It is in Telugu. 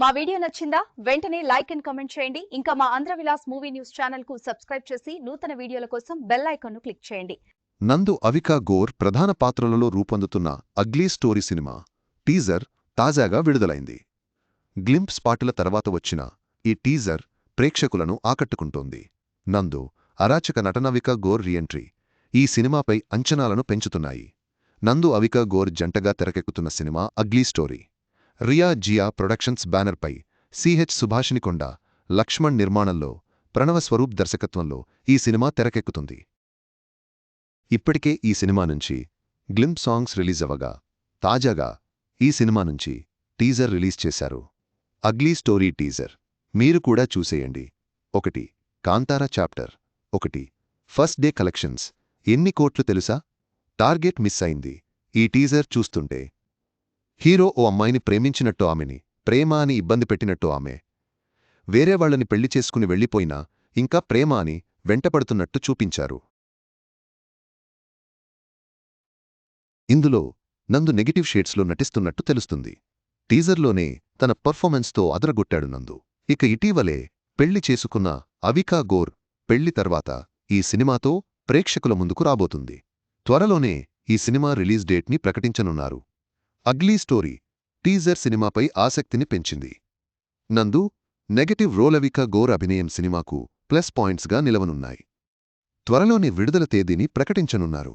మా వీడియో నచ్చిందా? వెంటనే లైక్ అండ్ కమెంట్ చేయండి. ఇంకా మా ఆంధ్ర విలాస్ మూవీ న్యూస్ ఛానల్కు సబ్స్క్రైబ్ చేసి నూతన వీడియోల కోసం బెల్ ఐకాన్ క్లిక్ చేయండి. నందు అవికా గోర్ ప్రధాన పాత్రలలో రూపొందుతున్న అగ్లీ స్టోరీ సినిమా టీజర్ తాజాగా విడుదలైంది. గ్లింప్స్ పాటల తర్వాత వచ్చిన ఈ టీజర్ ప్రేక్షకులను ఆకట్టుకుంటోంది. నందు అరాచక నటనవిక గోర్ రీఎంట్రీ ఈ సినిమాపై అంచనాలను పెంచుతున్నాయి. నందు అవిక గోర్ జంటగా తెరకెక్కుతున్న cinema ugly story. Riya Jia productions బ్యానర్పై సిహెచ్ సుభాషినికొండ లక్ష్మణ్ నిర్మాణంలో ప్రణవ స్వరూప్ దర్శకత్వంలో ఈ సినిమా తెరకెక్కుతుంది. ఇప్పటికే ఈ సినిమా నుంచి గ్లిమ్ సాంగ్స్ రిలీజ్ అవ్వగా తాజాగా ఈ సినిమా నుంచి టీజర్ రిలీజ్ చేశారు. Ugly story teaser. మీరు కూడా చూసేయండి. ఒకటి కాంతారా చాప్టర్. ఒకటి ఫస్ట్ డే కలెక్షన్స్. ఎన్ని కోట్లు తెలుసా? టార్గెట్ మిస్ అయింది. ఈ టీజర్ చూస్తుంటే హీరో ఓ అమ్మాయిని ప్రేమించినట్టు ఆమెని ప్రేమ అని ఇబ్బంది పెట్టినట్టు ఆమె. వేరే వాళ్ళని పెళ్ళి చేసుకుని వెళ్ళిపోయినా ఇంకా ప్రేమ అని వెంటపడుతున్నట్టు చూపించారు. ఇందులో నందు నెగటివ్ షేడ్స్లో నటిస్తున్నట్టు తెలుస్తుంది. టీజర్లోనే తన పర్ఫార్మెన్స్తో అదరగొట్టాడు నందు. ఇక ఇటీవలే పెళ్ళి చేసుకున్న అవికా గోర్ పెళ్ళి తర్వాత ఈ సినిమాతో ప్రేక్షకుల ముందుకు రాబోతుంది. త్వరలోనే ఈ సినిమా రిలీజ్ డేట్ని ప్రకటించనున్నారు. అగ్లీ స్టోరీ టీజర్ సినిమాపై ఆసక్తిని పెంచింది. నందు నెగటివ్ రోలవిక గోర్ అభినయం సినిమాకు ప్లస్ పాయింట్స్గా నిలవనున్నాయి. త్వరలోనే విడుదల తేదీని ప్రకటించనున్నారు.